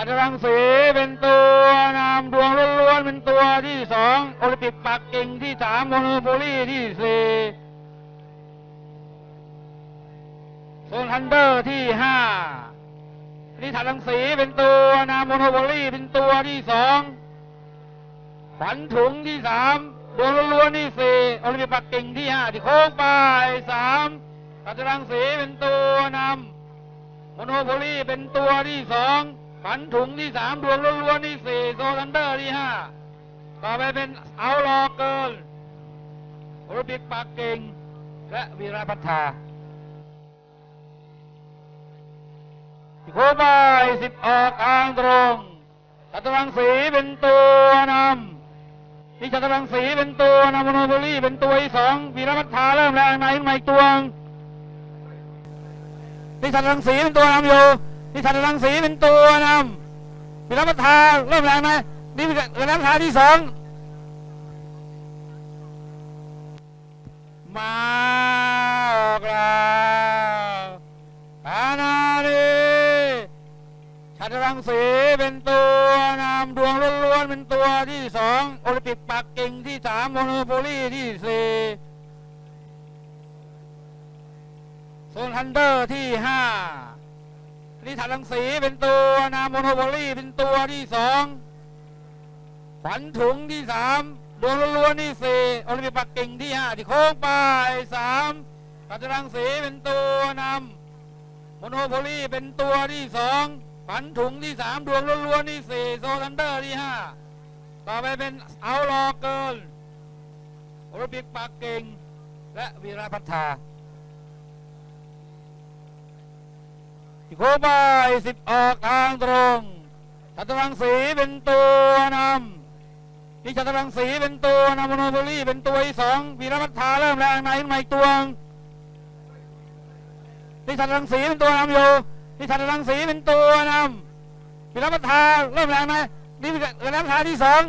ชัดรังสีเป็นตัวนำดวงล้วนๆเป็นตัวที่สองโอลิมปิกปักกิ่งที่สามโมโนโปลีที่สี่โซนทันเดอร์ที่ห้านี่ถัดรังสีเป็นตัวนำโมโนโปลีเป็นตัวที่สองขวัญถุงที่สามดวงล้วนๆที่สี่โอลิมปิกปักกิ่งที่ห้าที่โค้งไปสามชัดรังสีเป็นตัวนำโมโนโพลีเป็นตัวที่สอง ฝันถุงที่สามดวงล้วนๆที่สี่โซทันเดอร์ที่ห้าต่อไปเป็นเอาลอเกิลโอลิมปิกปักกิ่ง และวีรพัฒนาโคบายสิบออกกลางตรงชัตรังสีเป็นตัวนำนี่ชัตรังสีเป็นตัวนำโมโนโพลีเป็นตัวที่สองวีรพัฒนาเริ่มแรงในขึ้นมาอีกตัวนี่ชันรังสีเป็นตัวนำอยู่ นี่ชันรังสีเป็นตัวนำมีรับประทาเริ่มแรงไหมนี่เป็นรับประทาที่สองมาอกล้วปานาลีชันรังสีเป็นตัวนำดวงล้วนๆเป็นตัวที่สองโอลิมปิกปักกิ่งที่สามโมโนโปลีที่สี่โซนทันเดอร์ที่ห้า นี่ถัดรังสีเป็นตัวนามโมโนโพลีเป็นตัวที่สองขวัญถุงที่สามดวงล้วนที่สี่โอลิมปิกปักกิ่งที่ห้าที่โค้งไปสามถัดรังสีเป็นตัวนำโมโนโพลีเป็นตัวที่สองขวัญถุงที่สามดวงล้วนๆที่สี่โซนันเดอร์ที่ห้าต่อไปเป็นเอาลอเกิลโอลิมปิกปักกิ่งและวีรพัฒนา โคบายสิบออกทางตรงชัตรังสีเป็นตัวนำนี่ชัตรังสีเป็นตัวนำโมโนโพลีเป็นตัวที่สองวีรพัฒนาเริ่มแรงในขึ้นมาอีกตัวนี่ชัตรังสีเป็นตัวนำอยู่นี่ชัตรังสีเป็นตัวนำวีรพัฒนาเริ่มแรงไหมนี่เป็นรับประทาที่สอง